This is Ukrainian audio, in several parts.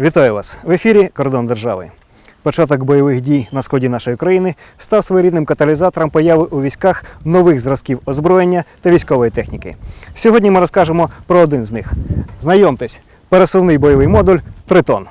Вітаю вас в ефірі Кордон держави. Початок бойових дій на сході нашої країни став своєрідним каталізатором появи у військах нових зразків озброєння та військової техніки. Сьогодні ми розкажемо про один з них. Знайомтесь, пересувний бойовий модуль Тритон.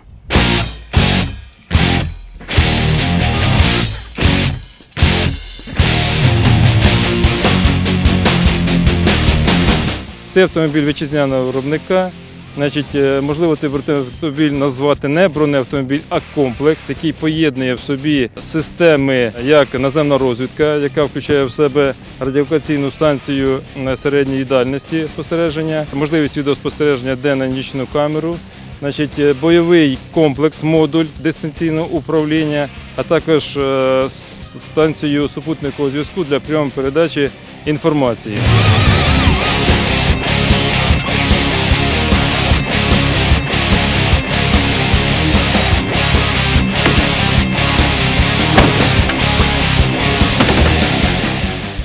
Це автомобіль вітчизняного виробника. Значить, е, можливо, цей автомобіль назвати не бронеавтомобіль, а комплекс, який поєднує в собі системи як наземна розвідка, яка включає в себе радіолокаційну станцію е, середньої дальності спостереження, можливість відеоспостереження денна нічну камеру. Значить, е, бойовий комплекс, модуль дистанційного управління, а також станцію супутникового зв'язку для прийому передачі інформації.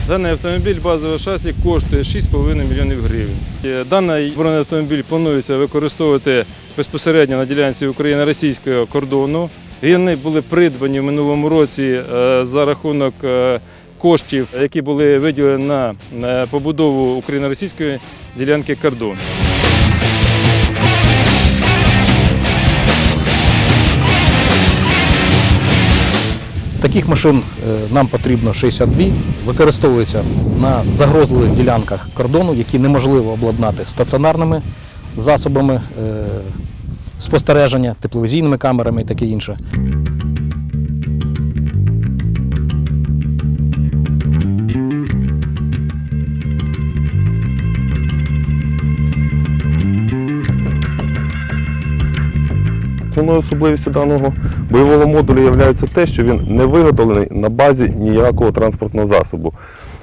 Даний автомобіль базове шасі коштує 6,5 мільйонів гривень. Е, Даний бронеавтомобіль планується використовувати безпосередньо на ділянці україно російського кордону. Вони були придбані в минулому році е, за рахунок е, коштів, які були виділені на побудову україно-російської ділянки кордону. Таких машин е, нам потрібно 62. Використовуються на загрозливих ділянках кордону, які неможливо обладнати стаціонарними засобами е, спостереження, тепловізійними камерами і таке інше. Основною особливістю даного бойового модулю є те, що він не виготовлений на базі ніякого транспортного засобу,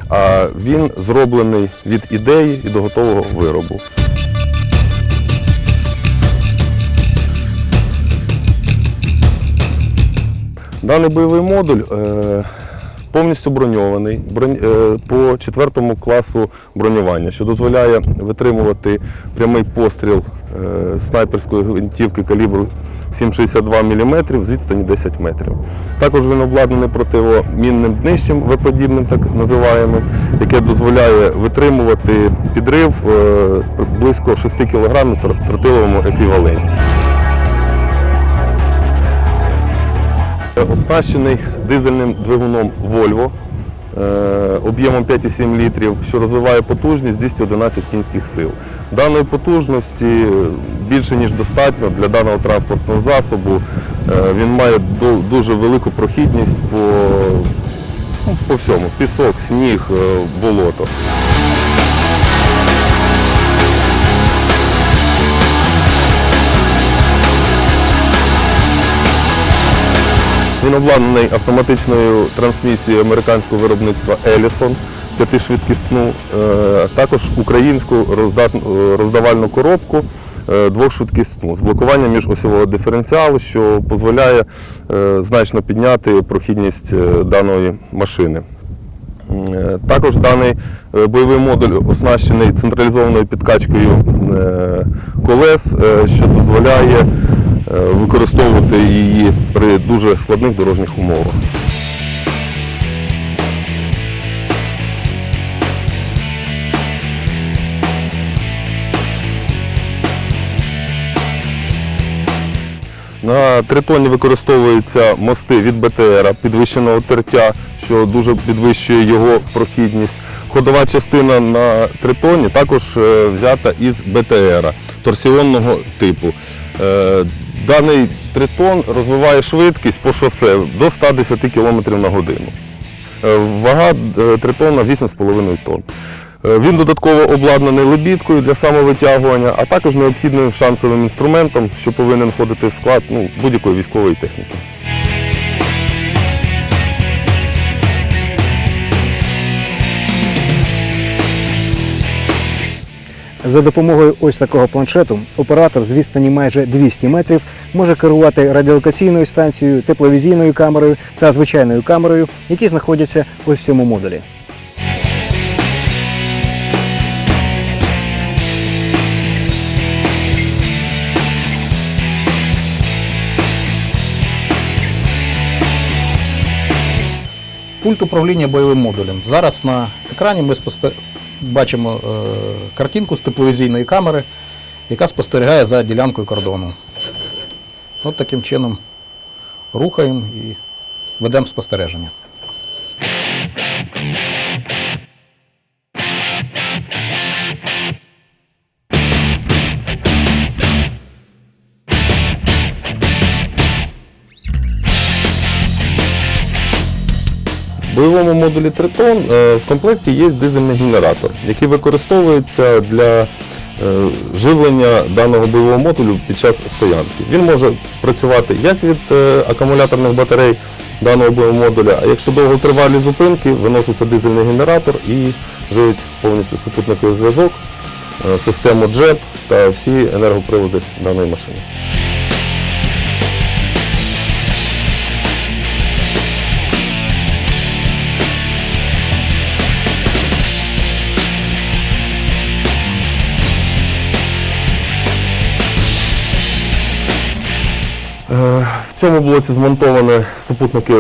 а він зроблений від ідеї і до готового виробу. Даний бойовий модуль е, повністю броньований бронь- е, по четвертому класу бронювання, що дозволяє витримувати прямий постріл е, снайперської гвинтівки калібру 7,62 мм з відстані 10 метрів. Також він обладнаний противомінним днищем В-подібним, так називаємо, яке дозволяє витримувати підрив е, близько 6 кг в тротиловому еквіваленті. Оснащений дизельним двигуном Volvo е, об'ємом 5,7 літрів, що розвиває потужність 211 кінських сил. Даної потужності більше ніж достатньо для даного транспортного засобу. Е, Він має дуже велику прохідність по, по всьому: пісок, сніг, е, болото. Він обладнаний автоматичною трансмісією американського виробництва Ellison п'ятишвидкісну, е, також українську роздавальну коробку двохшвидкісну з блокуванням міжосьового диференціалу, що дозволяє е, значно підняти прохідність е, даної машини. Е, Також даний е, бойовий модуль оснащений централізованою підкачкою е, колес, е, що дозволяє е, використовувати її при дуже складних дорожніх умовах. На тритоні використовуються мости від БТР підвищеного тертя, що дуже підвищує його прохідність. Ходова частина на тритоні також е, взята із БТР торсіонного типу. Е, Даний тритон розвиває швидкість по шосе до 110 км на годину. Е, Вага тритона 8,5 тонн. Е, Він додатково обладнаний лебідкою для самовитягування, а також необхідним шансовим інструментом, що повинен входити в склад ну, будь-якої військової техніки. За допомогою ось такого планшету оператор з відстані майже 200 метрів може керувати радіолокаційною станцією, тепловізійною камерою та звичайною камерою, які знаходяться ось в цьому модулі. Пульт управління бойовим модулем. Зараз на екрані ми спосте- бачимо е, картинку з тепловізійної камери, яка спостерігає за ділянкою кордону. От таким чином рухаємо і ведемо спостереження. В бойовому модулі Тритон е, в комплекті є дизельний генератор, який використовується для е, живлення даного бойового модулю під час стоянки. Він може працювати як від е, акумуляторних батарей даного бойового модуля, а якщо довготривалі зупинки, виноситься дизельний генератор і живить повністю супутниковий зв'язок, систему джеб та всі енергоприводи даної машини. В цьому блоці змонтоване супутники, е,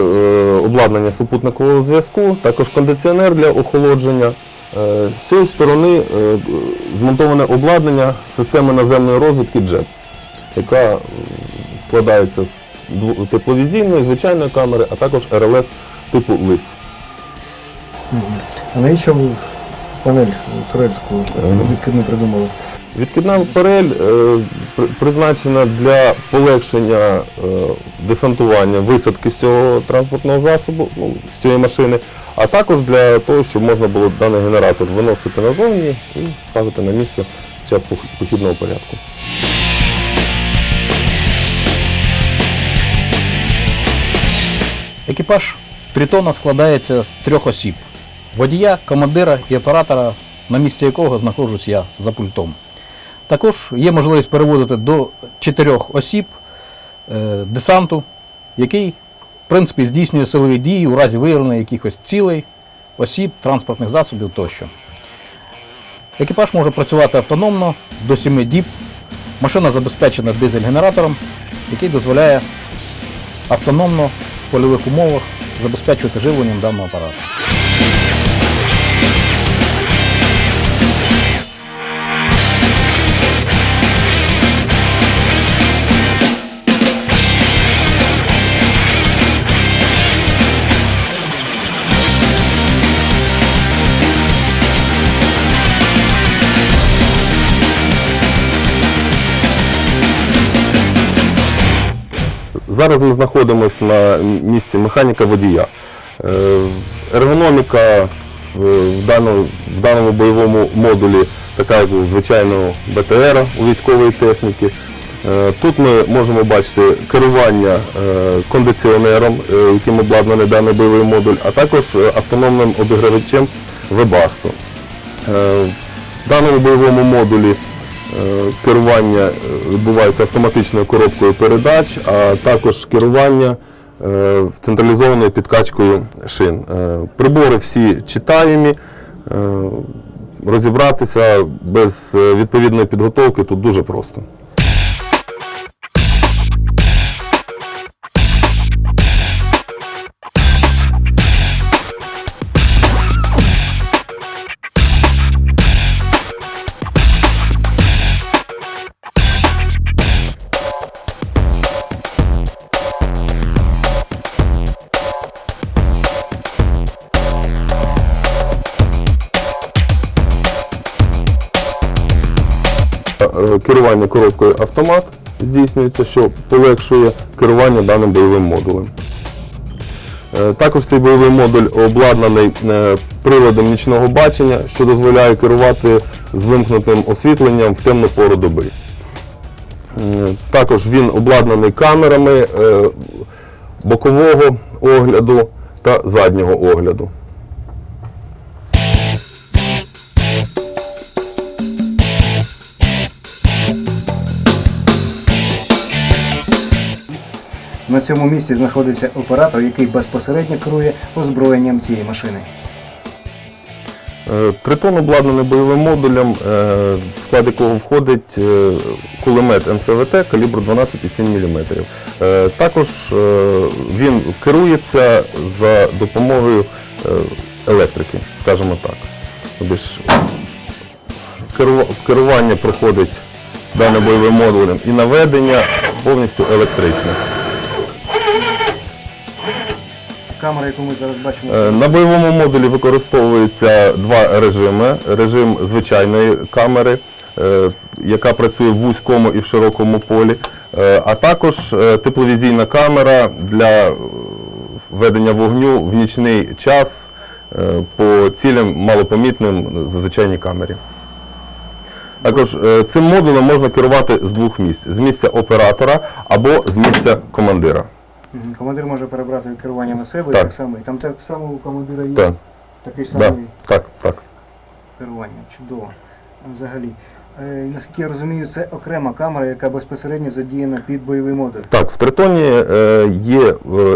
обладнання супутникового зв'язку, також кондиціонер для охолодження. Е, З цієї сторони е, змонтоване обладнання системи наземної розвідки JET, яка е, складається з тепловізійної, звичайної камери, а також РЛС типу LIS. А навіщо панель турель таку відкидну придумали? Відкидна парель е, призначена для полегшення е, десантування, висадки з цього транспортного засобу, ну, з цієї машини, а також для того, щоб можна було даний генератор виносити назовні і ставити на місце під час похідного порядку. Екіпаж Тритона складається з трьох осіб: водія, командира і оператора, на місці якого знаходжусь я за пультом. Також є можливість перевозити до чотирьох осіб е, десанту, який, в принципі, здійснює силові дії у разі виявлення якихось цілей, осіб, транспортних засобів тощо. Екіпаж може працювати автономно до 7 діб. Машина забезпечена дизель-генератором, який дозволяє автономно в польових умовах забезпечувати живленням даного апарату. Зараз ми знаходимося на місці механіка водія. Е, Ергономіка в, даному, бойовому модулі така, як у звичайного БТР у військової техніки. Е, Тут ми можемо бачити керування е, кондиціонером, яким обладнаний даний бойовий модуль, а також автономним обігрівачем Webasto. В даному бойовому модулі керування е, відбувається автоматичною коробкою передач, а також керування е, централізованою підкачкою шин. Е, Прибори всі читаємі. е, Розібратися без е, відповідної підготовки тут дуже просто. Керування коробкою автомат здійснюється, що полегшує керування даним бойовим модулем. Е, Також цей бойовий модуль обладнаний е, приладом нічного бачення, що дозволяє керувати з вимкнутим освітленням в темну пору доби. Е, Також він обладнаний камерами е, бокового огляду та заднього огляду. На цьому місці знаходиться оператор, який безпосередньо керує озброєнням цієї машини. Е, Тритон обладнаний бойовим модулем, е, в склад якого входить е, кулемет МСВТ калібру 12,7 мм. Також він керується за допомогою електрики, скажімо так. Тобто керування проходить даним бойовим модулем і наведення повністю електричне. Камера, яку ми зараз бачимо, Е, На бойовому модулі використовується два режими: режим звичайної камери, е, яка працює в вузькому і в широкому полі, е, а також тепловізійна камера для ведення вогню в нічний час по цілям малопомітним в звичайній камері. Також цим модулем можна керувати з двох місць: з місця оператора або з місця командира. Мгм. командир може перебрати керування на себе, Так. так само. І там так само у командира є Так, такий самий да, так, так. керування. Чудово. Взагалі. Е, і наскільки я розумію, це окрема камера, яка безпосередньо задіяна під бойовий модуль. Так, в Тритоні е, є е,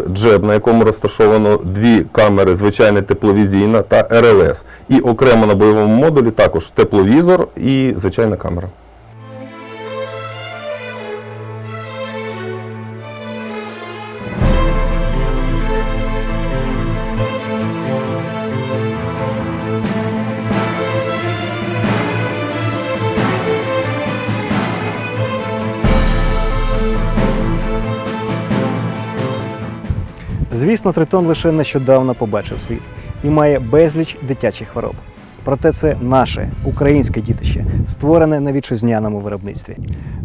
джеб, на якому розташовано дві камери, звичайна тепловізійна та РЛС. І окремо на бойовому модулі також тепловізор і звичайна камера. Звісно, Тритон лише нещодавно побачив світ і має безліч дитячих хвороб. Проте це наше українське дітище, створене на вітчизняному виробництві.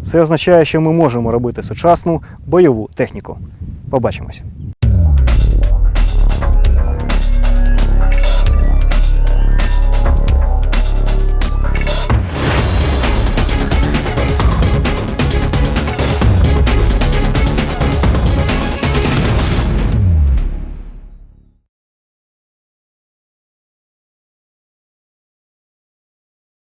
Це означає, що ми можемо робити сучасну бойову техніку. Побачимось.